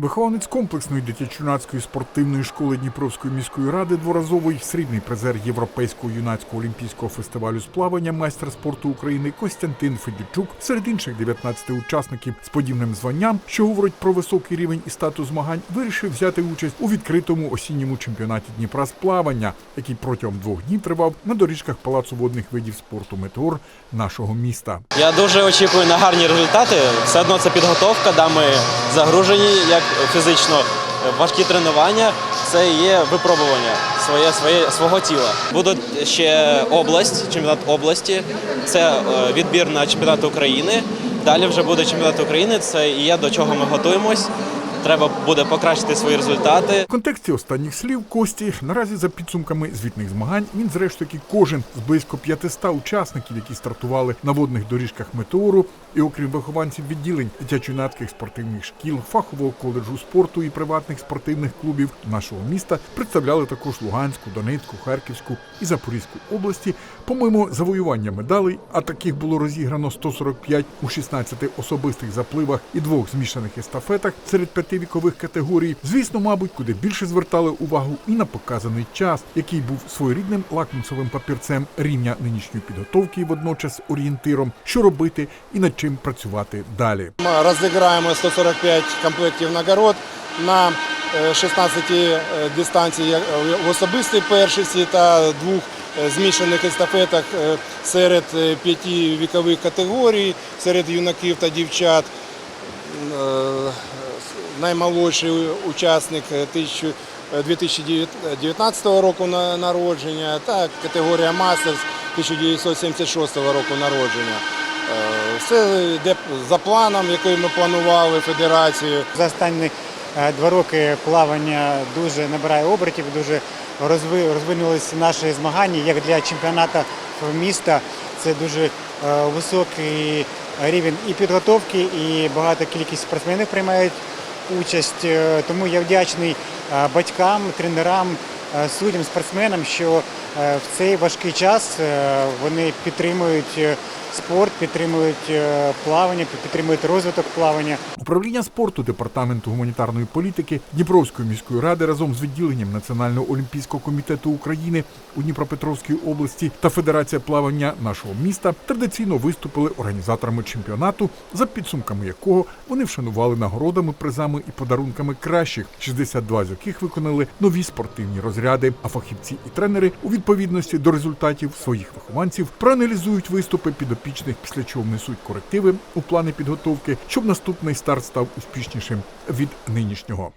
Вихованець комплексної дитячо-юнацької спортивної школи Дніпровської міської ради, дворазовий срібний призер Європейського юнацького олімпійського фестивалю з плавання, майстер спорту України Костянтин Федючук серед інших 19 учасників з подібним званням, що говорить про високий рівень і статус змагань, вирішив взяти участь у відкритому осінньому чемпіонаті Дніпра з плавання, який протягом двох днів тривав на доріжках палацу водних видів спорту Метеор нашого міста. Я дуже очікую на гарні результати. Все одно це підготовка, да, ми загружені як фізично. Важкі тренування це є випробування своє, своє, свого тіла. Буде ще область, чемпіонат області, це е, відбір на чемпіонат України. Далі вже буде чемпіонат України. Це і є до чого ми готуємось. Треба буде покращити свої результати. В контексті останніх слів Кості наразі за підсумками звітних змагань він зрештою кожен з близько 500 учасників, які стартували на водних доріжках метеору, і окрім вихованців відділень дитячо-юнацьких спортивних шкіл, фахового коледжу спорту і приватних спортивних клубів нашого міста представляли також Луганську, Донецьку, Харківську і Запорізьку області. Помимо завоювання медалей, а таких було розіграно 145 у 16 особистих запливах і двох змішаних естафетах серед п'яти вікових категорій. Звісно, мабуть, куди більше звертали увагу і на показаний час, який був своєрідним лакмусовим папірцем рівня нинішньої підготовки і водночас орієнтиром, що робити і над чим працювати далі. Ми розіграємо 145 комплектів нагород на е, 16 е, дистанціях в особистій першості та двох е, змішаних естафетах е, серед е, п'яти вікових категорій, серед юнаків та дівчат. Е, Наймолодший учасник е, тисячу- е, 2019 року народження та категорія Мастерс 1976 року народження. Е, Все йде за планом, який ми планували федерацією. За останні е, два роки плавання дуже набирає обертів, дуже розвинулися наші змагання як для чемпіонату міста. Це дуже е, високий рівень і підготовки, і багата кількість спортсменів приймають участь. Е, Тому я вдячний е, батькам, тренерам, е, суддям, спортсменам, що в цей важкий час е, вони підтримують е, спорт, підтримують е, плавання, підтримують розвиток плавання. Управління спорту департаменту гуманітарної політики Дніпровської міської ради разом з відділенням Національного олімпійського комітету України у Дніпропетровській області та Федерація плавання нашого міста традиційно виступили організаторами чемпіонату, за підсумками якого вони вшанували нагородами, призами і подарунками кращих, 62 з яких виконали нові спортивні розряди. А фахівці і тренери у відповідності до результатів своїх вихованців проаналізують виступи підопічних, після чого внесуть корективи у плани підготовки, щоб наступний старт став успішнішим від нинішнього.